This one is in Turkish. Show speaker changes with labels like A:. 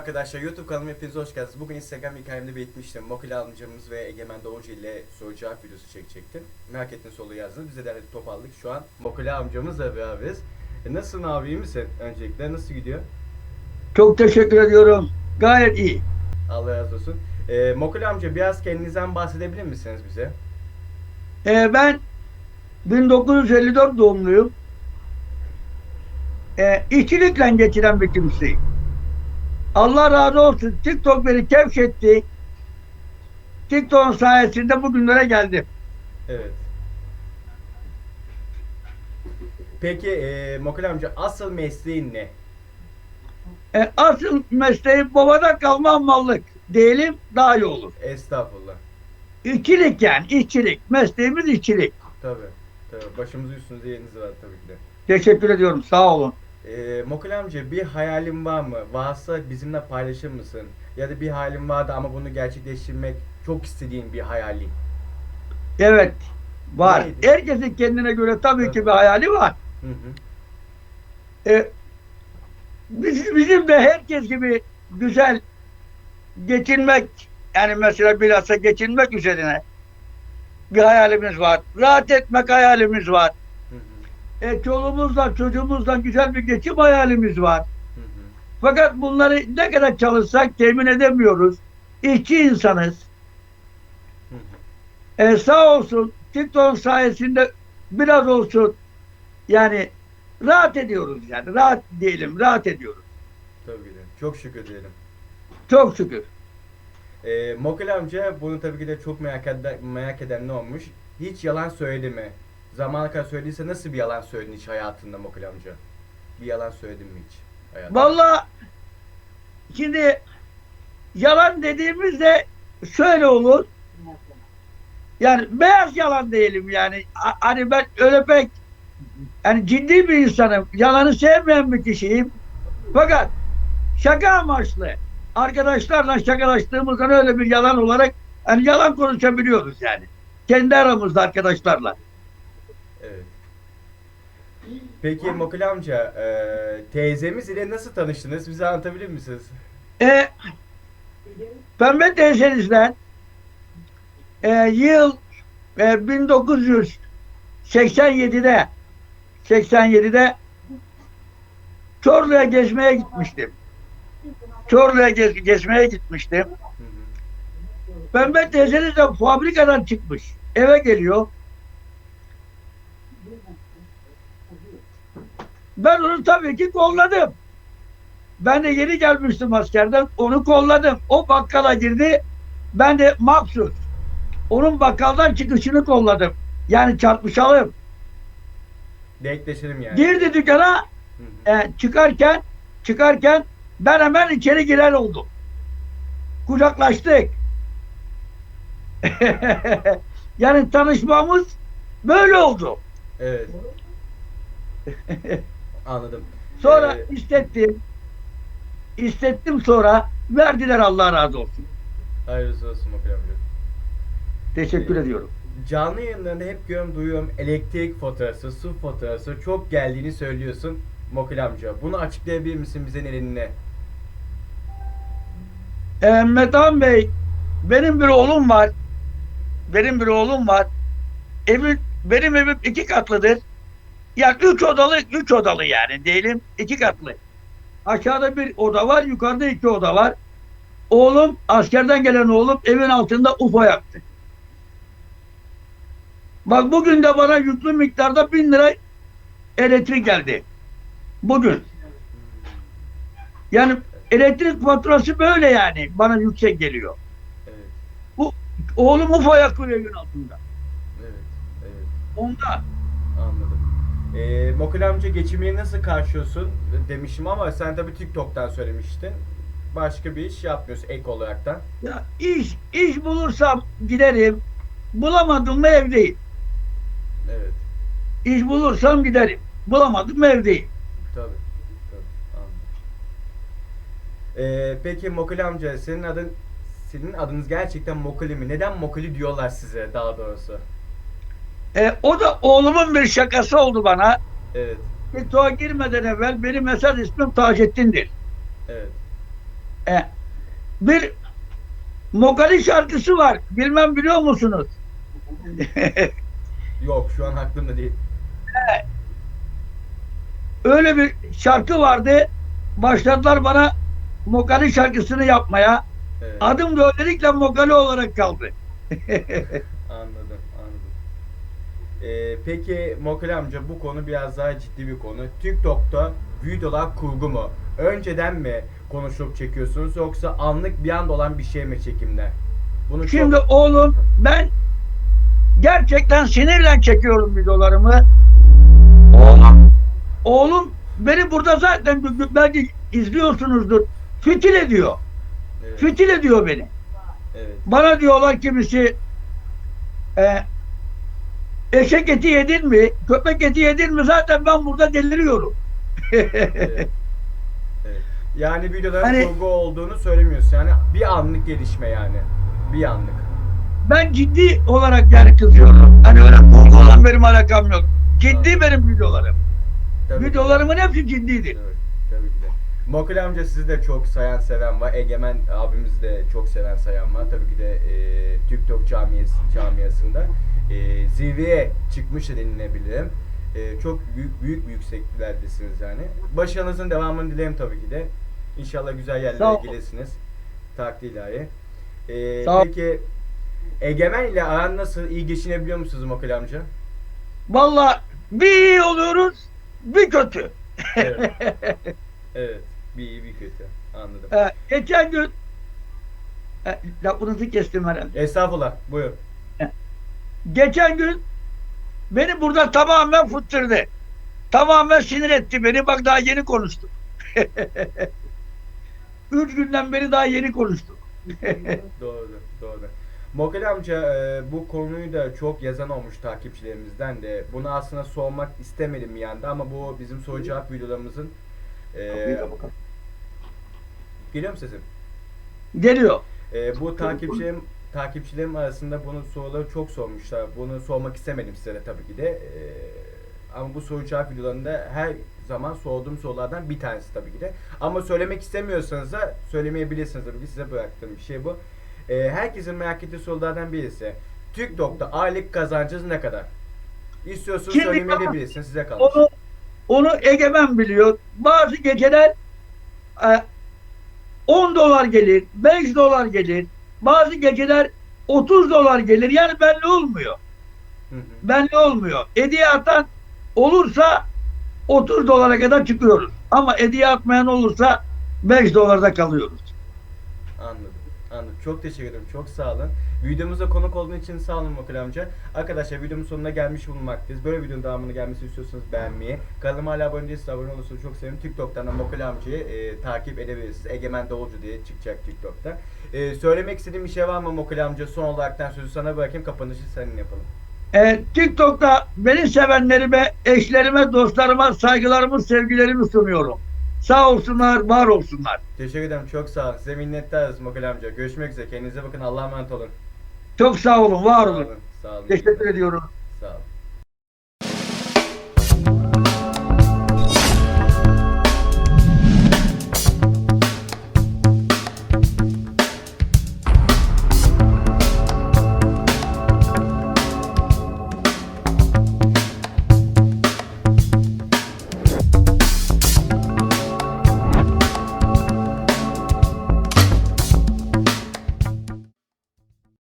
A: arkadaşlar YouTube kanalıma hepiniz hoş geldiniz. Bugün Instagram hikayemde belirtmiştim. Mokil amcamız ve Egemen Doğucu ile soru cevap videosu çekecektim. Merak ettiğiniz soruları yazdınız. Biz de derledik toparladık. Şu an Mokil amcamızla beraberiz. E, nasılsın abi iyi misin? Öncelikle nasıl gidiyor?
B: Çok teşekkür ediyorum. Gayet iyi.
A: Allah razı olsun. E, Mokil amca biraz kendinizden bahsedebilir misiniz bize?
B: Ee, ben 1954 doğumluyum. Ee, işçilikle geçiren bir kimseyim. Allah razı olsun. TikTok beni keşfetti. TikTok'un sayesinde bugünlere geldim.
A: Evet. Peki e, Mokil amca asıl mesleğin ne?
B: Ee, asıl mesleğim babada kalma mallık. Diyelim daha iyi olur.
A: Estağfurullah.
B: İşçilik yani işçilik. Mesleğimiz işçilik.
A: Tabii. Tabii. Başımızın üstünüzde yeriniz var tabii ki de.
B: Teşekkür ediyorum. Sağ olun.
A: Ee, Mokul amca bir hayalin var mı? Varsa bizimle paylaşır mısın? Ya da bir hayalin vardı ama bunu gerçekleştirmek çok istediğin bir hayalin.
B: Evet. Var.
A: Neydi?
B: Herkesin kendine göre tabii ki bir hayali var.
A: Hı hı.
B: E, biz, bizim de herkes gibi güzel geçinmek yani mesela bilhassa geçinmek üzerine bir hayalimiz var. Rahat etmek hayalimiz var. E, çoluğumuzla çocuğumuzla güzel bir geçim hayalimiz var.
A: Hı hı.
B: Fakat bunları ne kadar çalışsak temin edemiyoruz. İşçi insanız.
A: Hı hı.
B: E, sağ olsun TikTok sayesinde biraz olsun yani rahat ediyoruz yani. Rahat diyelim, rahat ediyoruz.
A: Tabii ki de. Çok şükür diyelim.
B: Çok şükür.
A: Ee, Mokul amca bunu tabii ki de çok merak eden, merak eden ne olmuş? Hiç yalan söyledi mi? Zamana kadar söylediyse nasıl bir yalan söyledin hiç hayatında Mokul amca? Bir yalan söyledin mi hiç? Hayatında?
B: Vallahi şimdi yalan dediğimizde şöyle olur. Yani beyaz yalan diyelim yani. Hani ben öyle pek yani ciddi bir insanım. Yalanı sevmeyen bir kişiyim. Fakat şaka amaçlı arkadaşlarla şakalaştığımızdan öyle bir yalan olarak hani yalan konuşabiliyoruz yani. Kendi aramızda arkadaşlarla.
A: Evet. Peki Mokul amca, e, teyzemiz ile nasıl tanıştınız? Bize anlatabilir misiniz?
B: E, Pembe teyzenizden e, yıl e, 1987'de 87'de Çorlu'ya gezmeye gitmiştim. Çorlu'ya gez, gezmeye gitmiştim.
A: Hı hı.
B: Pembe teyzeniz de fabrikadan çıkmış. Eve geliyor. Ben onu tabii ki kolladım. Ben de yeni gelmiştim askerden. Onu kolladım. O bakkala girdi. Ben de mahsus. Onun bakkaldan çıkışını kolladım. Yani çarpışalım.
A: Denkleşelim yani.
B: Girdi dükkana
A: Hı hı.
B: e, çıkarken çıkarken ben hemen içeri girer oldum. Kucaklaştık. yani tanışmamız böyle oldu.
A: Evet. Anladım.
B: Sonra
A: Ee,
B: istettim. İstettim sonra verdiler Allah razı olsun.
A: Hayırlısı olsun Mokul amca.
B: Teşekkür
A: Ee,
B: ediyorum.
A: Canlı yayınlarında hep görüyorum, duyuyorum elektrik faturası, su faturası çok geldiğini söylüyorsun Mokul amca. Bunu açıklayabilir misin bize nedenini?
B: Ee, Metan Bey benim bir oğlum var. Benim bir oğlum var. Evim, benim evim iki katlıdır. Yani üç odalı, üç odalı yani diyelim iki katlı. Aşağıda bir oda var, yukarıda iki oda var. Oğlum, askerden gelen oğlum evin altında UFO yaptı. Bak bugün de bana yüklü miktarda bin lira elektrik geldi. Bugün. Yani elektrik faturası böyle yani. Bana yüksek geliyor.
A: Evet,
B: Oğlum UFO yakıyor evin altında.
A: evet, evet.
B: Onda.
A: Anladım. Ee, Mokul amca geçimini nasıl karşılıyorsun demişim ama sen tabii TikTok'tan söylemiştin. Başka bir iş yapmıyorsun ek olaraktan.
B: Ya iş, iş bulursam giderim. Bulamadım mı evdeyim.
A: Evet,
B: İş bulursam giderim. Bulamadım mı evdeyim.
A: tabii. tabii. Ee, peki Mokul amca senin adın senin adınız gerçekten Mokuli mi? Neden Mokuli diyorlar size daha doğrusu?
B: E, o da oğlumun bir şakası oldu bana.
A: Evet,
B: TikTok'a girmeden evvel benim mesaj ismim Taceddin'dir.
A: evet.
B: E, bir Mokali şarkısı var. Bilmem biliyor musunuz?
A: Yok şu an aklımda değil.
B: Öyle bir şarkı vardı. Başladılar bana Mokali şarkısını yapmaya.
A: Evet.
B: Adım da öylelikle Mokali olarak kaldı.
A: Anladım. Ee, peki Mokul amca bu konu biraz daha ciddi bir konu. TikTok'ta videolar kurgu mu? Önceden mi konuşup çekiyorsunuz yoksa anlık bir anda olan bir şey mi çekimler? Bunu
B: Şimdi
A: çok...
B: oğlum ben gerçekten sinirle çekiyorum videolarımı. Oğlum, oğlum beni burada zaten belki izliyorsunuzdur. Fitil ediyor.
A: Evet,
B: Fitil ediyor beni.
A: evet,
B: Bana diyorlar kimisi e, eşek eti yedin mi, köpek eti yedin mi zaten ben burada deliriyorum.
A: evet. evet. Yani videoların
B: Hani-
A: kurgu olduğunu söylemiyorsun. Yani bir anlık gelişme yani. Bir anlık.
B: ben ciddi olarak yani kızıyorum. Hani öyle kurgu olan benim alakam yok. Ciddi benim videolarım.
A: Tabii ki.
B: Videolarımın hepsi ciddidir.
A: Evet, tabii ki de. Mokul amca sizi de çok sayan seven var. Egemen abimizi de çok seven sayan var. Tabii ki de e, TikTok camiası, camiasında e, zirveye çıkmış da denilebilirim. E, çok büyük büyük bir yükseklerdesiniz yani. Başarınızın devamını dilerim tabii ki de. İnşallah güzel
B: Sağ
A: yerlere
B: ol.
A: gelirsiniz. Takdir ilahi. E,
B: Sağ
A: peki Egemen ile aran nasıl? İyi geçinebiliyor musunuz Mokul amca?
B: Valla bir iyi oluyoruz, bir kötü.
A: Evet. evet. Bir iyi bir kötü. Anladım.
B: Ee, geçen gün e, lafınızı kestim herhalde.
A: Estağfurullah. Buyur.
B: Geçen gün beni burada tamamen fıttırdı. Tamamen sinir etti beni. Bak daha yeni konuştuk. Üç günden beri daha yeni konuştuk.
A: Doğru, doğru. Mokel amca e, bu konuyu da çok yazan olmuş takipçilerimizden de. Bunu aslında sormak istemedim bir yanda ama bu bizim soru cevap videolarımızın e, geliyor mu sesim?
B: Geliyor.
A: E, bu takipçilerim takipçilerim arasında bunu soruları çok sormuşlar. Bunu sormak istemedim size de tabii ki de. E, ama bu soru cevap videolarında her zaman sorduğum sorulardan bir tanesi tabii ki de. Ama söylemek istemiyorsanız da söylemeyebilirsiniz tabii ki size bıraktığım bir şey bu. Ee, herkesin merak ettiği sorulardan birisi. TikTok'ta aylık kazancınız ne kadar? İstiyorsanız
B: Şimdi
A: söylemeyebilirsiniz size kalmış.
B: Onu onu Egemen biliyor. Bazı geceler e, 10 dolar gelir, 5 dolar gelir. Bazı geceler 30 dolar gelir. Yani belli olmuyor.
A: Hı
B: olmuyor. Hediye atan olursa 30 dolara kadar çıkıyoruz. Ama hediye atmayan olursa 5 dolarda kalıyoruz.
A: Anladım. Anladım. Çok teşekkür ederim. Çok sağ olun. Videomuza konuk olduğun için sağ olun Mokul amca. Arkadaşlar videomun sonuna gelmiş bulunmaktayız. Böyle videonun devamını gelmesini istiyorsanız beğenmeyi, kanalıma hala abone değilseniz abone olursanız çok sevinirim. TikTok'tan da Mokul amcayı e, takip edebilirsiniz. Egemen Doğulcu diye çıkacak TikTok'ta. E, söylemek istediğim bir şey var mı Mokul amca? Son olaraktan sözü sana bırakayım. Kapanışı senin yapalım.
B: Ee, TikTok'ta beni sevenlerime, eşlerime, dostlarıma saygılarımı, sevgilerimi sunuyorum. Sağ olsunlar, var olsunlar.
A: Teşekkür ederim. Çok sağ olun. Size minnettarız Mokul amca. Görüşmek üzere. Kendinize bakın. Allah'a emanet olun.
B: Çok sağ olun, var
A: Sağ
B: olun.
A: olun. Sağ olun.
B: Teşekkür ediyorum.
A: Sağ olun.